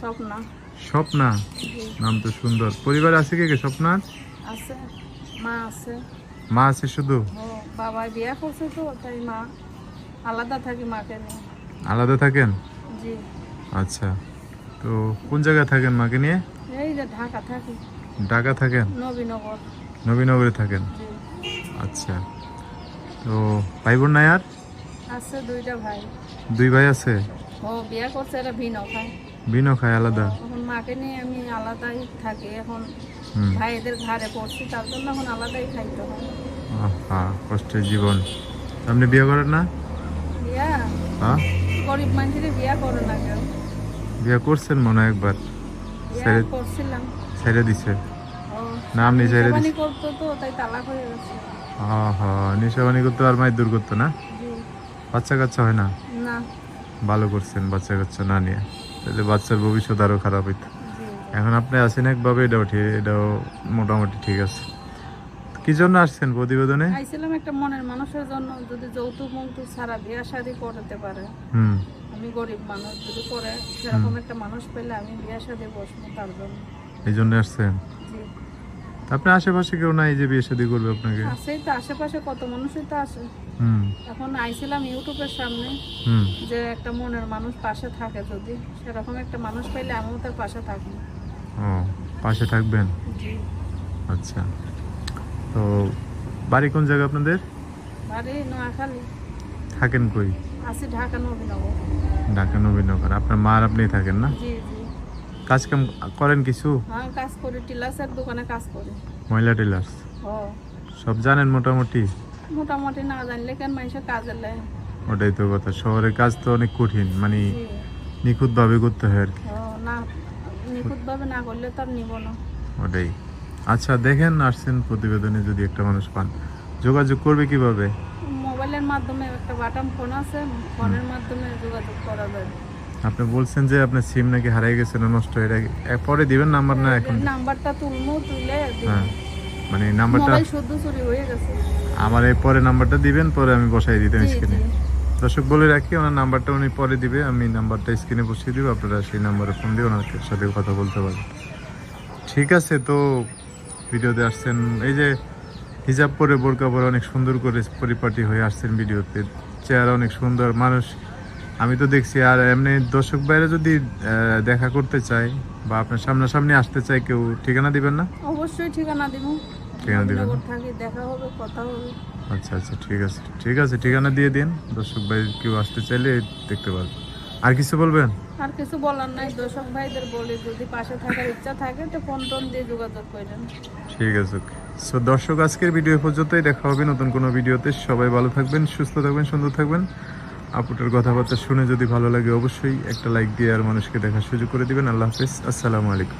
স্বপ্না। স্বপ্না? নাম তো সুন্দর। পরিবার আছে কে কে? স্বপ্নার আছে মা আছে। মা আছে শুধু? বাবা বিয়া করছে তো তাই মা আলাদা থাকি মাকে নিয়ে। আলাদা থাকেন? জি। আচ্ছা। তো কোন জায়গায় থাকেন মাকে নিয়ে? এই যে ঢাকা থাকি। ঢাকা থাকেন? নবীনগর। নবীনগরে থাকেন? আচ্ছা। তো ভাই বোন নাই আর? আছে দুইটা ভাই। দুই ভাই আছে? ও বিয়া করছে এটা ভিন্ন খায় বিনো খায় আলাদা? এখন মাকে নিয়ে আমি আলাদাই থাকি। এখন ভাইদের ঘাড়ে পড়ছি তার জন্য এখন আলাদাই খাইতে হয়। আহা কষ্টের জীবন। আপনি বিয়ে করেন না? বিয়া? হ্যাঁ? গরিব মানুষের বিয়া করে না কেউ। বিয়ে করছেন মনে একবার। ছেড়ে- করছিলাম। ছেড়ে দিছে। ও না আপনি ছেড়ে দিছে। করতো তো তাই তালাক হয়ে গেছে। আহা নিশাবানি করতে আর দূর করতো না? বাচ্চা কাচ্চা হয় না? না। ভালো করছেন বাচ্চা কাচ্চা না নিয়ে। তাহলে বাচ্চার ভবিষ্যৎ আরও খারাপ হইতো। এখন আপনি আছেন একভাবে এটাও ঠিক এটাও মোটামুটি ঠিক আছে। কি জন্য আসছেন প্রতিবেদনে? আইছিলাম একটা মনের মানুষের জন্য যদি যৌতুক মৌতুক ছাড়া বিয়া শাদি করতে পারে। হুম। আমি গরিব মানুষ যদি করে সেরকম একটা মানুষ পেলে আমি বিয়া শাদি বসবো তার জন্য। এই জন্য আসছেন? আপনার আশেপাশে কেউ নাই যে বিয়ে শাদী করবে আপনাকে? আছেই তো আশেপাশে কত মানুষই তো আছে। এখন আইছিলাম ইউটিউবের সামনে হুম। যে একটা মনের মানুষ পাশে থাকে যদি সেরকম একটা মানুষ পাইলে আমিও তার পাশে থাকব। ও পাশে থাকবেন? আচ্ছা। তো বাড়ি কোন জায়গা আপনাদের? বাড়ি নোয়াখালী। থাকেন কই? আছি ঢাকা নবীনগর। ঢাকা নবীনগর। আপনার মা আর আপনি থাকেন না? জি জি। কাজ কাম করেন কিছু? হ্যাঁ কাজ করি। টিলাসের দোকানে কাজ করি। মহিলা টিলার্স? ও। সব জানেন মোটামুটি? মোটামুটি না জানলে কেন মানুষের কাজে লেয় ওটাই তো কথা। শহরের কাজ তো অনেক কঠিন মানে জি। নিখুঁতভাবে করতে হয় আর কি। না নিখুঁতভাবে না করলে তো নিব না। ওটাই। আচ্ছা দেখেন আসছেন প্রতিবেদনে যদি একটা মানুষ পান যোগাযোগ করবে কীভাবে? মোবাইলের মাধ্যমে একটা বাটাম ফোন আছে ফোনের মাধ্যমে যোগাযোগ করা আপনি বলছেন যে আপনার সিম নাকি হারিয়ে গেছে না নষ্ট হয়ে গেছে। পরে দিবেন নাম্বার না এখন? নাম্বারটা তুলমু তুলে হ্যাঁ মানে নাম্বারটা মোবাইল শুদ্ধ চুরি হয়ে গেছে। আমার এই পরে নাম্বারটা দিবেন পরে আমি বসাই দিতাম স্ক্রিনে দর্শক বলে রাখি ওনার নাম্বারটা উনি পরে দিবে আমি নাম্বারটা স্ক্রিনে বসিয়ে দিব আপনারা সেই নাম্বারে ফোন দিয়ে ওনার সাথে কথা বলতে পারবেন। ঠিক আছে তো ভিডিওতে আসছেন এই যে হিজাব পরে বোরকা পরে অনেক সুন্দর করে পরিপাটি হয়ে আসছেন ভিডিওতে চেহারা অনেক সুন্দর মানুষ আমি তো দেখছি আর এমনি দর্শক বাইরে যদি দেখা করতে চায় বা আপনার সামনাসামনি আসতে চায় কেউ ঠিকানা দিবেন না? অবশ্যই ঠিকানা দিব। ঠিকানা দিবেন? নবীনগর থাকি দেখা হবে কথা হবে। আচ্ছা আচ্ছা ঠিক আছে ঠিক আছে ঠিকানা দিয়ে দিন। দর্শক ভাই কেউ আসতে চাইলে দেখতে পারবে আর কিছু বলবেন? আর কিছু বলার নাই দর্শক ভাইদের বলি যদি পাশে থাকার ইচ্ছা থাকে তো ফোন টোন দিয়ে যোগাযোগ করেন। ঠিক আছে সো দর্শক আজকের ভিডিও পর্যন্তই। দেখা হবে নতুন কোনো ভিডিওতে। সবাই ভালো থাকবেন সুস্থ থাকবেন সুন্দর থাকবেন। আপুটার কথাবার্তা শুনে যদি ভালো লাগে অবশ্যই একটা লাইক দিয়ে আর মানুষকে দেখার সুযোগ করে দিবেন। আল্লাহ হাফিজ। আসসালামু আলাইকুম।